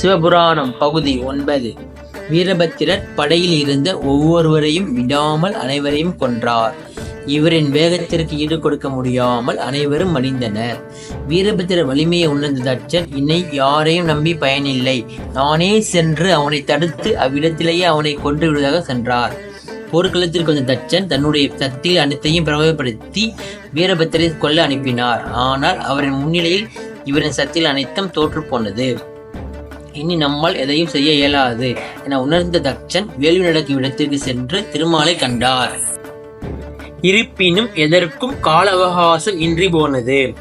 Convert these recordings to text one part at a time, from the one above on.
சிவபுராணம் பகுதி ஒன்பது. வீரபத்திரர் படையில் இருந்த ஒவ்வொருவரையும் விடாமல் அனைவரையும் கொன்றார். இவரின் வேகத்திற்கு ஈடு கொடுக்க முடியாமல் அனைவரும் மடிந்தனர். வீரபத்திர வலிமையை உணர்ந்த தட்சன் இன்னை யாரையும் நம்பி பயனில்லை. நானே சென்று அவனை தடுத்து அவ்விடத்திலேயே அவனை கொன்று விடுவதாக சென்றார். போர்க்களத்திற்கு வந்த தட்சன் தன்னுடைய சக்தியில் அனைத்தையும் பிரபலப்படுத்தி வீரபத்திரை கொல்ல அனுப்பினார். ஆனால் அவரின் முன்னிலையில் இவரின் சக்தியில் அனைத்தும் தோற்று போனது இனி நம்மால் எதையும் செய்ய இயலாது என உணர்ந்த தக்ஷன் வேள்வி நடக்கும் இடத்திற்கு சென்று திருமாலை கண்டார். இருப்பினும் எதற்கும் கால அவகாசம் இன்றி போனது.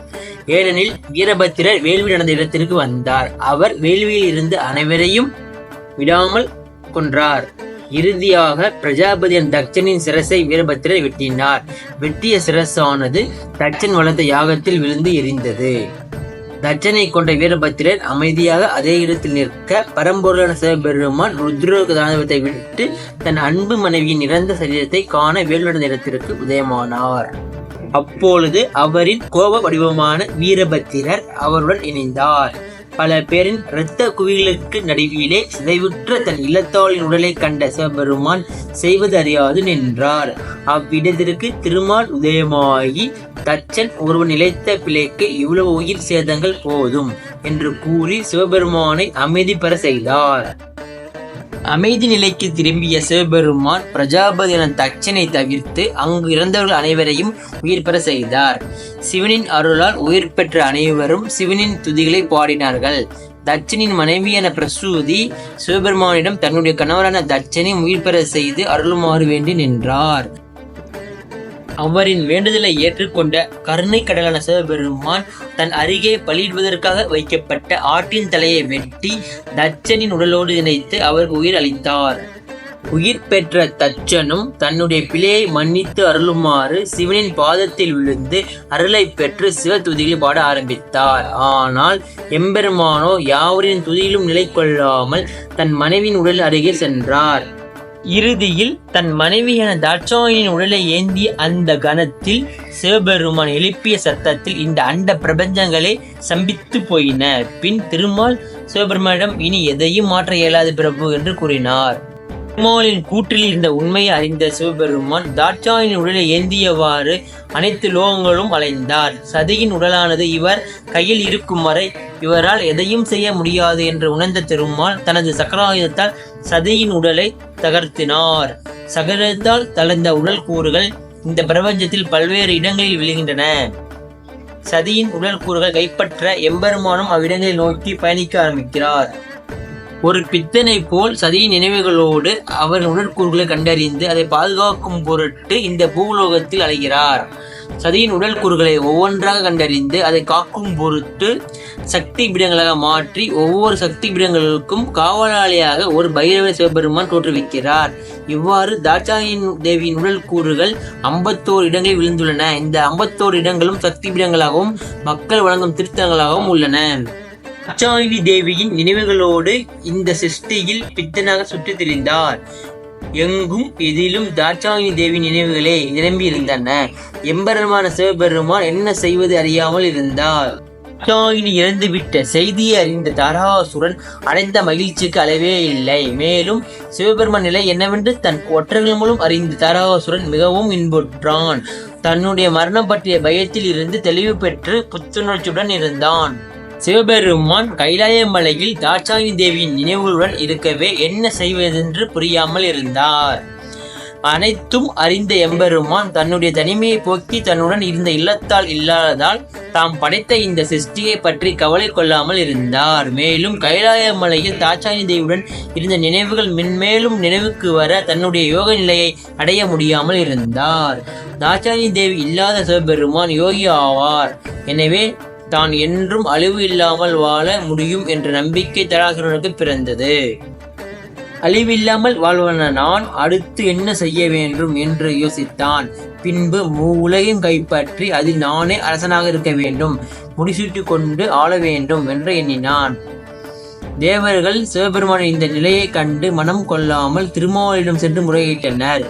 ஏனெனில் வீரபத்திரர் வேள்வி நடந்த இடத்திற்கு வந்தார். அவர் வேள்வியில் இருந்து அனைவரையும் விடாமல் கொன்றார். இறுதியாக பிரஜாபதியின் தட்சனின் சிரசை வீரபத்திரர் வெட்டினார். வெட்டிய சிரசானது தக்ஷன் வளர்த்த யாகத்தில் விழுந்து எரிந்தது. தர்ஜனை கொண்ட வீரபத்திரன் அமைதியாக அதே இடத்தில் நிற்க பரம்பொருளான சிவபெருமான் ருத்ரோக தாண்டவத்தை விட்டு தன் அன்பு மனைவியின் இறந்த சரீரத்தை காண வேலுடன் இடத்திற்கு உதயமானார். அப்பொழுது அவரின் கோப வடிவமான வீரபத்திரர் அவருடன் இணைந்தார். பல பேரின் இரத்த குவிகளுக்கு நடுவிலே சிதைவுற்ற தன் இல்லத்தாளின் உடலை கண்ட சிவபெருமான் செய்வது அறியாது நின்றார். அவ்விடத்திற்கு திருமால் உதயமாகி தச்சன் ஒருவன் நிலைத்த பிழைக்கு இவ்வளவு உயிர் சேதங்கள் போதும் என்று கூறி சிவபெருமானை அமைதி பெற செய்தார். அமைதி நிலைக்கு திரும்பிய சிவபெருமான் பிரஜாபதி என தட்சனை தவிர்த்து அங்கு இறந்தவர்கள் அனைவரையும் உயிர் பெற செய்தார். சிவனின் அருளால் உயிர் பெற்ற அனைவரும் சிவனின் துதிகளை பாடினார்கள். தட்சனின் மனைவியான பிரசூதி சிவபெருமானிடம் தன்னுடைய கணவரான தட்சனை உயிர் பெற செய்து அருளுமாறு வேண்டி நின்றார். அவரின் வேண்டுதலை ஏற்றுக்கொண்ட கருணை கடலான சிவபெருமான் தன் அருகே பலியிடுவதற்காக வைக்கப்பட்ட ஆட்டின் தலையை வெட்டி தச்சனின் உடலோடு இணைத்து அவருக்கு உயிர் அளித்தார். உயிர் பெற்ற தச்சனும் தன்னுடைய பிழையை மன்னித்து அருளுமாறு சிவனின் பாதத்தில் விழுந்து அருளை பெற்று சிவ துதிகளை பாட ஆரம்பித்தார். ஆனால் எம்பெருமானோ யாவரின் துதியிலும் நிலை கொள்ளாமல் தன் மனைவியின் உடல் அருகே சென்றார். இறுதியில் தன் மனைவியான தாட்சாயினின் உடலை ஏந்திய அந்த கணத்தில் சிவபெருமான் எழுப்பிய சத்தத்தில் இந்த அண்ட பிரபஞ்சங்களே சம்பித்து போயின. பின் திருமால் சிவபெருமானிடம் இனி எதையும் மாற்ற இயலாது பிரபு என்று கூறினார். திருமாலின் கூற்றில் இருந்த உண்மையை அறிந்த சிவபெருமான் தாட்சாயின் உடலை ஏந்தியவாறு அனைத்து லோகங்களும் அலைந்தார் சதியின் உடலானது இவர் கையில் இருக்கும் வரை இவரால் எதையும் செய்ய முடியாது என்று உணர்ந்த திருமால் தனது சக்கராயுதத்தால் சதியின் உடலை தகர்த்தினார். சகரத்தால் தளர்ந்த உடல் கூறுகள் இந்த பிரபஞ்சத்தில் பல்வேறு இடங்களில் விழுகின்றன. சதியின் உடல் கூறுகள் கைப்பற்ற எம்பெருமானும் அவ்விடங்களை நோக்கி பயணிக்க ஆரம்பிக்கிறார். ஒரு பித்தனை போல் சதியின் நினைவுகளோடு அவர் உடற்கூறுகளை கண்டறிந்து அதை பாதுகாக்கும் பொருட்டு இந்த பூலோகத்தில் அலைகிறார். சதியின் உடல் கூறுகளை ஒவ்வொன்றாக கண்டறிந்து அதை காக்கும் பொருட்டு சக்தி பீடங்களாக மாற்றி ஒவ்வொரு சக்தி பீடங்களுக்கும் காவலாளியாக ஒரு பைரவ சிவபெருமான் தோற்றுவிக்கிறார். இவ்வாறு தாட்சாயின் தேவியின் உடல் கூறுகள் ஐம்பத்தோரு இடங்களில் விழுந்துள்ளன. இந்த ஐம்பத்தோரு இடங்களும் சக்தி பீடங்களாகவும் மக்கள் வழங்கும் திருத்தங்களாகவும் உள்ளன. தாட்சாயினி தேவியின் நினைவுகளோடு இந்த சிருஷ்டியில் பித்தனாக சுற்றித் திரிந்தார் எங்கும் எதிலும் தாட்சாயினி தேவி நினைவுகளே நிரம்பி இருந்தன எம்பெருமான சிவபெருமான் என்ன செய்வது அறியாமல் இருந்தார். தாட்சாயினி இறந்துவிட்ட செய்தியை அறிந்த தாராசுரன் அடைந்த மகிழ்ச்சிக்கு அளவே இல்லை. மேலும் சிவபெருமான் நிலை என்னவென்று தன் ஒற்றர்கள் மூலம் அறிந்த தாராசுரன் மிகவும் இன்புற்றான். தன்னுடைய மரணம் பற்றிய பயத்தில் இருந்து தெளிவு பெற்று புத்துணர்ச்சியுடன் இருந்தான். சிவபெருமான் கைலாய மலையில் தேவியின் நினைவுகளுடன் இருக்கவே என்ன செய்வதென்று புரியாமல் இருந்தார். அனைத்தும் அறிந்த எம்பெருமான் தன்னுடைய தனிமையை போக்கி தன்னுடன் இருந்த இல்லத்தால் இல்லாததால் தாம் படைத்த இந்த சிருஷ்டியை பற்றி கவலை கொள்ளாமல் இருந்தார். மேலும் கைலாய மலையில் தேவியுடன் இருந்த நினைவுகள் மென்மேலும் நினைவுக்கு வர தன்னுடைய யோக நிலையை அடைய முடியாமல் இருந்தார். தாட்சாயி தேவி இல்லாத சிவபெருமான் யோகி ஆவார். எனவே தான் என்றும் அழிவு இல்லாமல் வாழ முடியும் என்ற நம்பிக்கை தராசுரனுக்கு பிறந்தது. அழிவில்லாமல் வாழ்வன நான் அடுத்து என்ன செய்ய வேண்டும் என்று யோசித்தான். பின்பு உலகையும் கைப்பற்றி அதில் நானே அரசனாக இருக்க வேண்டும் முடிசூட்டி கொண்டு ஆள வேண்டும் என்று எண்ணினான். தேவர்கள் சிவபெருமானின் இந்த நிலையை கண்டு மனம் கொள்ளாமல் திருமாவளிடம் சென்று முறையிட்டனர்.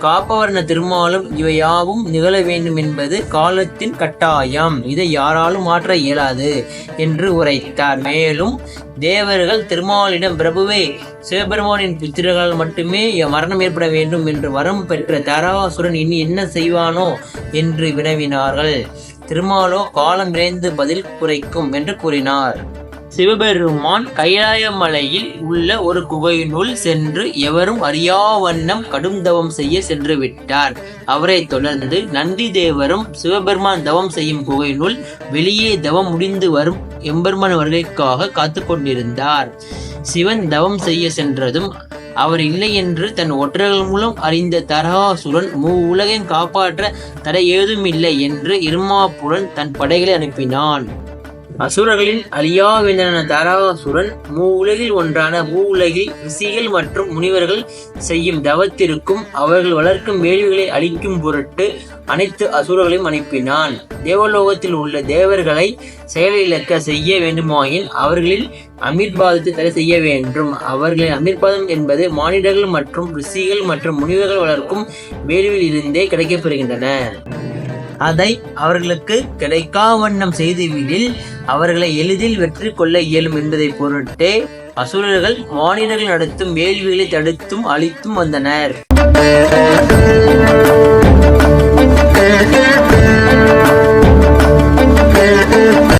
காப்பவர்ண திருமாலும் இவையாவும் நிகழ வேண்டும் என்பது காலத்தின் கட்டாயம். இதை யாராலும் மாற்ற இயலாது என்று உரைத்தார். மேலும் தேவர்கள் திருமாலிடம் பிரபுவே சிவபெருமானின் புத்திரர்கள் மட்டுமே மரணம் ஏற்பட வேண்டும் என்று வரம் பெற்ற தாராசுரன் இனி என்ன செய்வானோ? என்று வினவினார்கள். திருமாலோ காலம் விரைந்து பதில் குறைக்கும் என்று கூறினார். சிவபெருமான் கைலாயமலையில் உள்ள ஒரு குகையினுள் சென்று எவரும் அறியா வண்ணம் கடும் தவம் செய்ய சென்று விட்டார். அவரை தொடர்ந்து நந்தி தேவரும் சிவபெருமான் தவம் செய்யும் குகையினுள் வெளியே தவம் முடிந்து வரும் எம்பெருமான் வருகைக்காக காத்து கொண்டிருந்தார். சிவன் தவம் செய்ய சென்றதும் அவர் இல்லை என்று தன் ஒற்றர்கள் மூலம் அறிந்த தரகாசுரன் மூ உலகையும் காப்பாற்ற தடை ஏதும் இல்லை என்று இருமாப்புடன் தன் படைகளை அனுப்பினான். அசுரர்களின் அழியாவேந்தன தாராசுரன் மூ உலகில் ஒன்றான பூ உலகில் ரிஷிகள் மற்றும் முனிவர்கள் செய்யும் தவத்திற்கும் அவர்கள் வளர்க்கும் வேள்விகளை அழிக்கும் பொருட்டு அனைத்து அசுரர்களையும் அனுப்பினான். தேவலோகத்தில் உள்ள தேவர்களை செயலிழக்க செய்ய வேண்டுமாயின் அவர்களில் அமீர்பாதத்தை தடை செய்ய வேண்டும். அவர்களின் அமீர்பாதம் என்பது மானிடர்கள் மற்றும் ரிஷிகள் மற்றும் முனிவர்கள் வளர்க்கும் வேள்வியில் இருந்தே கிடைக்கப்பெறுகின்றன. அதை அவர்களுக்கு கிடைக்காவண்ணம் செய்துவிடில் அவர்களை எளிதில் வெற்றி கொள்ள இயலும் என்பதை பொருட்டே அசுரர்கள் மானிடர்கள் நடத்தும் வேள்விகளை தடுத்தும் அழித்தும் வந்தனர்.